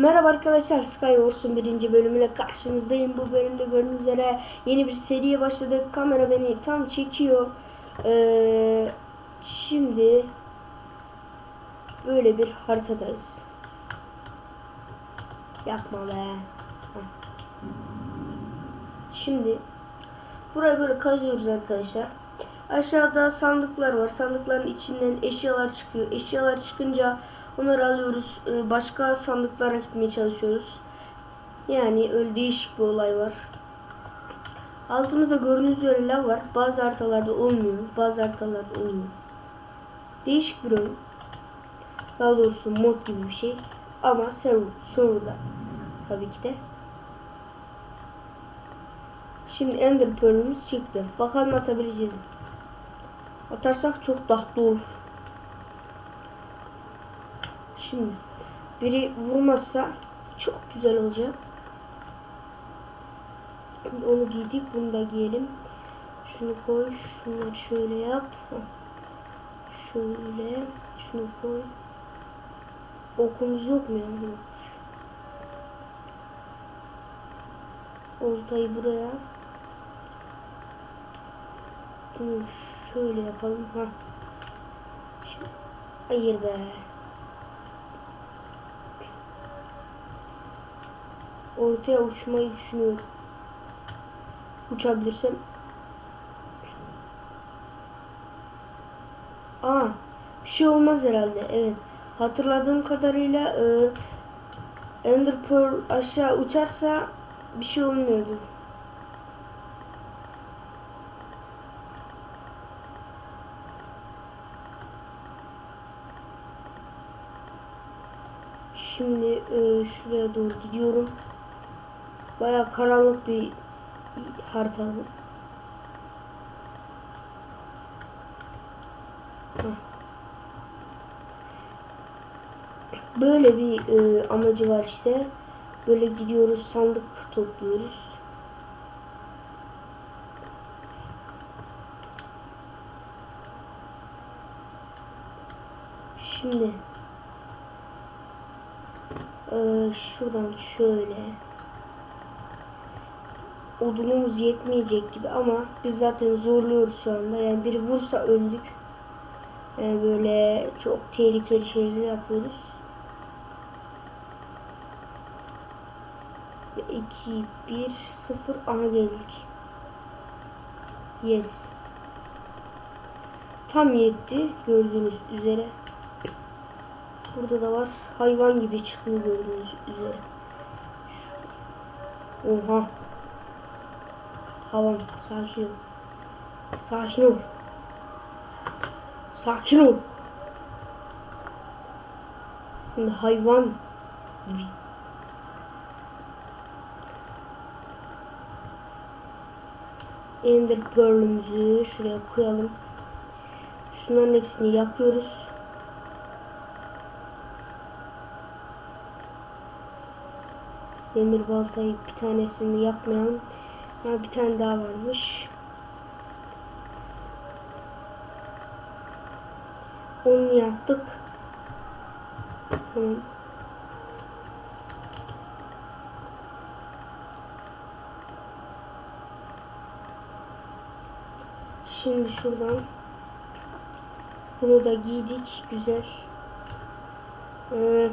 Merhaba arkadaşlar Skywars'un birinci bölümüyle karşınızdayım. Bu bölümde gördüğünüz üzere yeni bir seriye başladık. Kamera beni tam çekiyor. Ee, şimdi böyle bir haritadayız. Yapma be. Şimdi burayı böyle kazıyoruz arkadaşlar. Aşağıda sandıklar var. Sandıkların içinden eşyalar çıkıyor. Eşyalar çıkınca onları alıyoruz. Ee, Başka sandıklara gitmeye çalışıyoruz. Yani öyle değişik bir olay var. Altımızda gördüğünüz üzere lav var. Bazı haritalarda olmuyor. Bazı haritalarda oluyor. Değişik bir oyun. Daha doğrusu mod gibi bir şey. Ama server, serverda tabii ki de. Şimdi Ender Pearl'ümüz çıktı. Bakalım atabileceğiz mi? Atarsak çok tatlı olur. Şimdi biri vurmazsa çok güzel olacak. Onu giydik. Bunu da giyelim. Şunu koy. Şunları şöyle yap. Şöyle. Şunu koy. Okumuz yok mu ya? Yok. Oltayı buraya. Bunu şöyle yapalım. Ha. Hayır be. Ortaya uçmayı düşünüyorum. Uçabilirsem. Aa, bir şey olmaz herhalde. Evet. Hatırladığım kadarıyla e, Ender Pearl aşağı uçarsa bir şey olmuyordu. Şimdi e, şuraya doğru gidiyorum. Baya karanlık bir harita bu. Böyle bir e, amacı var işte. Böyle gidiyoruz sandık topluyoruz. Şimdi ee, şuradan şöyle odunumuz yetmeyecek gibi ama biz zaten zorluyoruz şu anda. Yani biri vursa öldük. Yani böyle çok tehlikeli şeyler yapıyoruz. 2 1 0 ana geldik. Yes. Tam yetti gördüğünüz üzere. Burada da var. Hayvan gibi çıkıyor gördüğünüz üzere. Oha. Tamam. Sakin ol. Sakin ol. Sakin ol. Hayvan gibi. Ender Pearl'ümüzü şuraya koyalım. Şunların hepsini yakıyoruz. Demir baltayı bir tanesini yakmayalım. Ha, bir tane daha varmış. Onu yaktık. Tamam. Şimdi şuradan bunu da giydik. Güzel. Ee,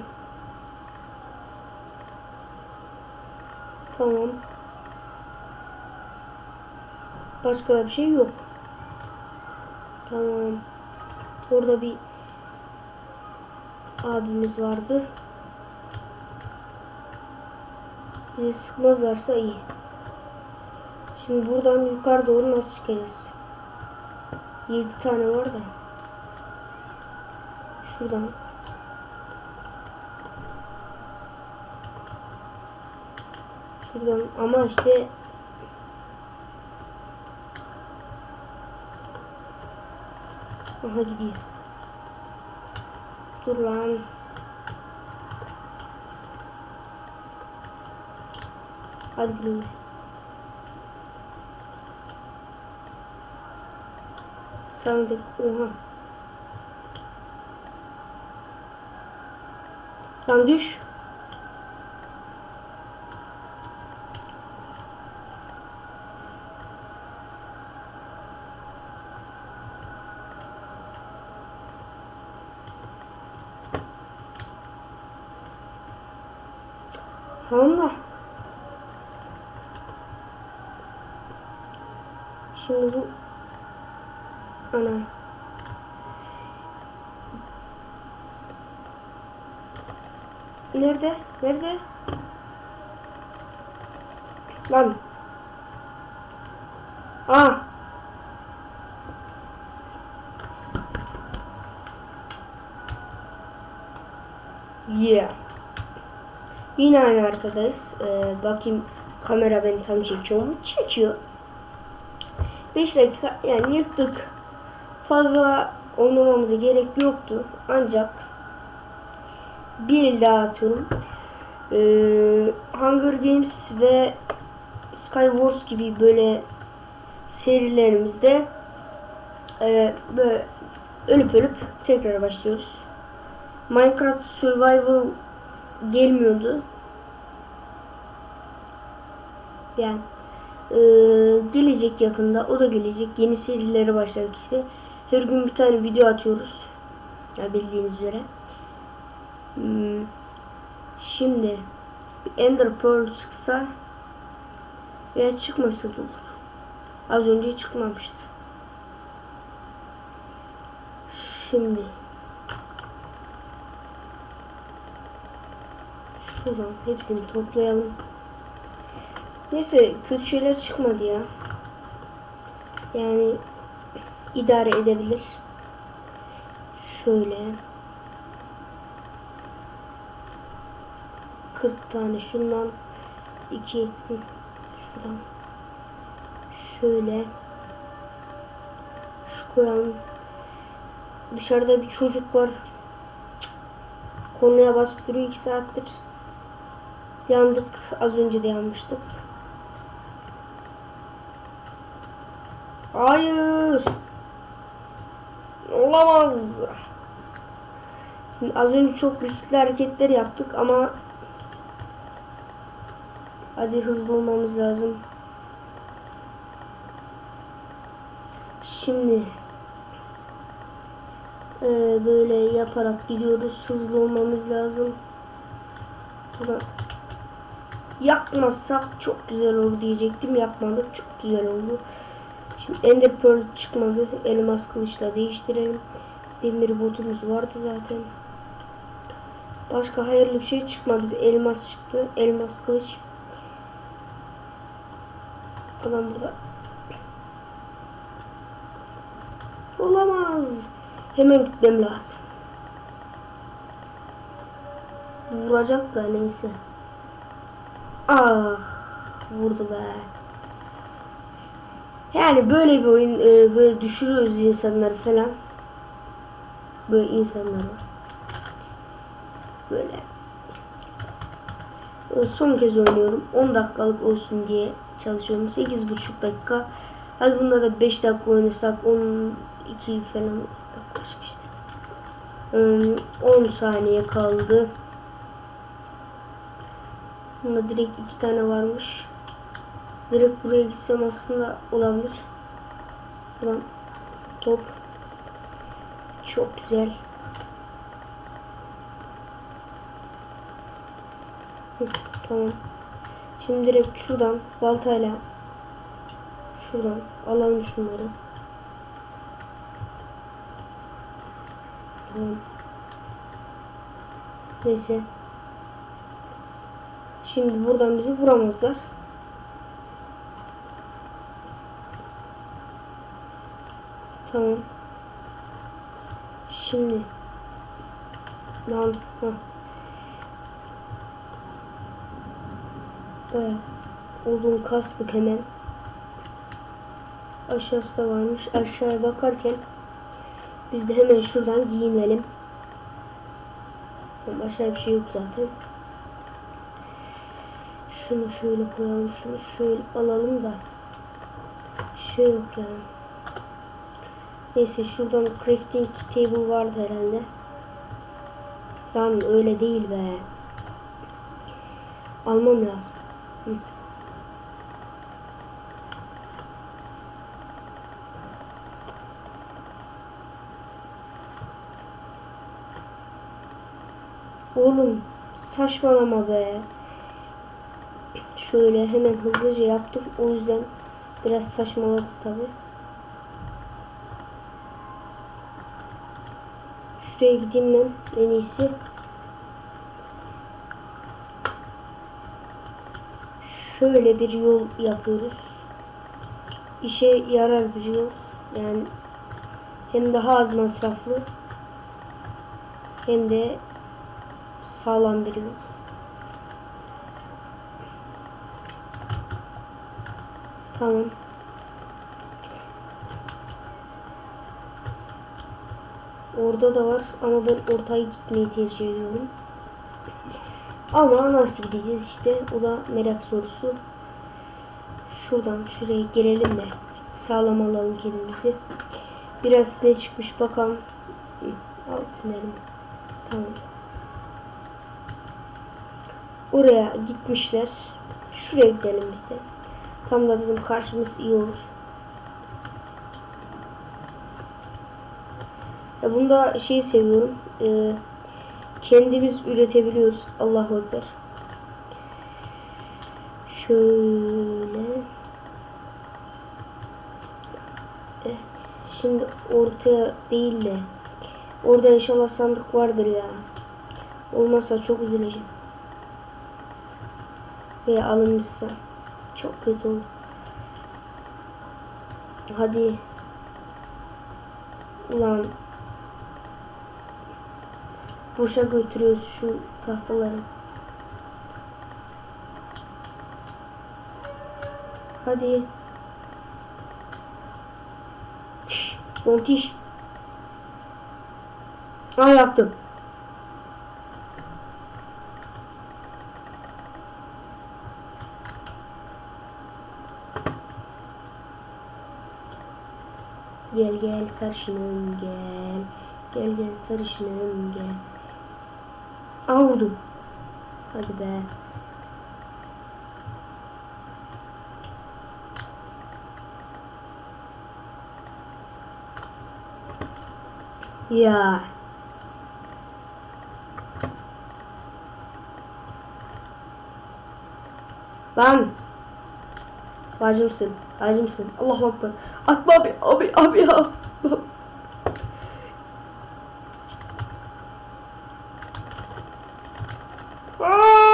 Tamam. Başka da bir şey yok. Tamam. Orada bir abimiz vardı. Bizi sıkmazlarsa iyi. Şimdi buradan yukarı doğru nasıl çıkacağız? 7 tane var da. Şuradan. Şuradan ama işte Aha gidiyor. Dur lan. Hadi gülüm. Sandık. Oha. Lan düş. Tamam da. Şimdi bu ana. Nerede? Nerede? Lan. Ah. Yeah. Yine aynı haritadayız. Ee, bakayım kamera beni tam çekiyor mu? Çekiyor. 5 dakika yani yıktık. Fazla oynamamıza gerek yoktu. Ancak bir el daha atıyorum. Ee, Hunger Games ve Skywars gibi böyle serilerimizde e, böyle ölüp ölüp tekrar başlıyoruz. Minecraft Survival gelmiyordu. Yani e, gelecek yakında. O da gelecek. Yeni serilere başladık işte. Her gün bir tane video atıyoruz. Ya bildiğiniz üzere. Hmm, Şimdi Ender Pearl çıksa veya çıkmasa da olur. Az önce çıkmamıştı. Şimdi şuradan hepsini toplayalım. Neyse kötü şeyler çıkmadı ya. Yani idare edebilir. Şöyle 40 tane şundan 2 şuradan şöyle şu koyalım. Dışarıda bir çocuk var. Konuya basıp duruyor 2 saattir. Yandık. Az önce de yanmıştık. Hayır. Olamaz. Şimdi az önce çok riskli hareketler yaptık ama hadi hızlı olmamız lazım. Şimdi e, böyle yaparak gidiyoruz. Hızlı olmamız lazım. Buradan yakmazsak çok güzel olur diyecektim. Yakmadık. Çok güzel oldu. Şimdi Ender Pearl çıkmadı. Elmas kılıçla değiştirelim. Demir botumuz vardı zaten. Başka hayırlı bir şey çıkmadı. Bir elmas çıktı. Elmas kılıç. Adam burada. Olamaz. Hemen gitmem lazım. Vuracak da neyse. Ah. Vurdu be. Yani böyle bir oyun e, böyle düşürüyoruz insanları falan. Böyle insanlar var. Böyle. E, son kez oynuyorum. 10 dakikalık olsun diye çalışıyorum. 8,5 dakika. Hadi bunda da 5 dakika oynasak 12 falan yaklaşık işte. E, 10 saniye kaldı. Bunda direkt iki tane varmış. Direkt buraya gitsem aslında olabilir. Buradan top. Çok güzel. Tamam. Şimdi direkt şuradan baltayla şuradan alalım şunları. Tamam. Neyse. Şimdi buradan bizi vuramazlar. Tamam. Şimdi lan ha. Bayağı odun kastık hemen. Aşağısı da varmış. Aşağıya bakarken biz de hemen şuradan giyinelim. Başka bir şey yok zaten. Şunu şöyle koyalım. Şunu şöyle alalım da. Şey yok yani. Neyse şuradan crafting table vardı herhalde. Lan öyle değil be. Almam lazım. Hı. Oğlum saçmalama be. Şöyle hemen hızlıca yaptım. O yüzden biraz saçmaladık tabi. Şuraya gideyim ben en iyisi. Şöyle bir yol yapıyoruz. İşe yarar bir yol. Yani hem daha az masraflı hem de sağlam bir yol. Tamam. Orada da var ama ben ortaya gitmeyi tercih ediyorum. Ama nasıl gideceğiz işte o da merak sorusu. Şuradan şuraya girelim de sağlam alalım kendimizi. Biraz ne çıkmış bakalım. Altın elma. Tamam. Oraya gitmişler. Şuraya gidelim biz de. Tam da bizim karşımız iyi olur. Bunda şeyi seviyorum. Ee, kendimiz üretebiliyoruz. Allahu Ekber. Şöyle. Evet. Şimdi ortaya değil de orada inşallah sandık vardır ya. Olmazsa çok üzüleceğim. Ve alınmışsa çok kötü olur. Hadi. Ulan boşa götürüyoruz şu tahtaları. Hadi. Montiş. Aa yaktım. Gel gel sarışınım gel. Gel gel sarışınım gel. Aa vurdum. Hadi be. Ya. Lan. Bacımsın. Bacımsın. Allahu Ekber. Atma abi. Abi. Abi ya. Aha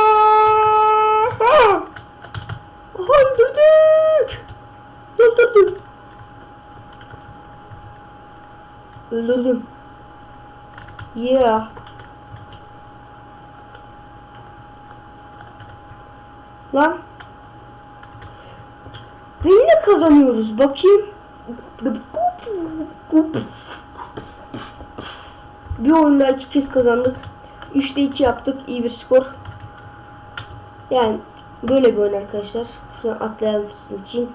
öldürdük. Öldürdüm. Öldürdüm. Yeah. Lan. Ve yine kazanıyoruz. Bakayım. Bir oyunda iki kez kazandık. 3'te 2 yaptık. İyi bir skor. Yani böyle bir oyun arkadaşlar. Şuradan atlayalım sizin için.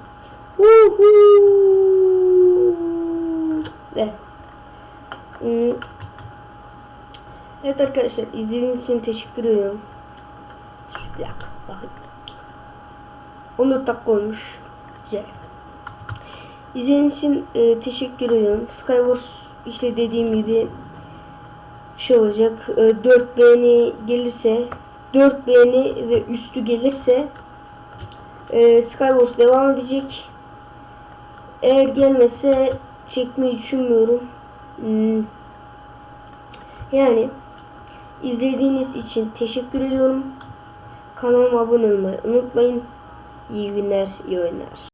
Ve Hmm. Evet arkadaşlar izlediğiniz için teşekkür ediyorum. Şu bir dakika bakın. 14 dakika olmuş. Güzel. İzlediğiniz için e, teşekkür ediyorum. Skywars işte dediğim gibi şey olacak. E, 4 beğeni gelirse 4 beğeni ve üstü gelirse e, Skywars devam edecek. Eğer gelmese çekmeyi düşünmüyorum. Hmm. Yani izlediğiniz için teşekkür ediyorum. Kanalıma abone olmayı unutmayın. İyi günler, iyi oyunlar.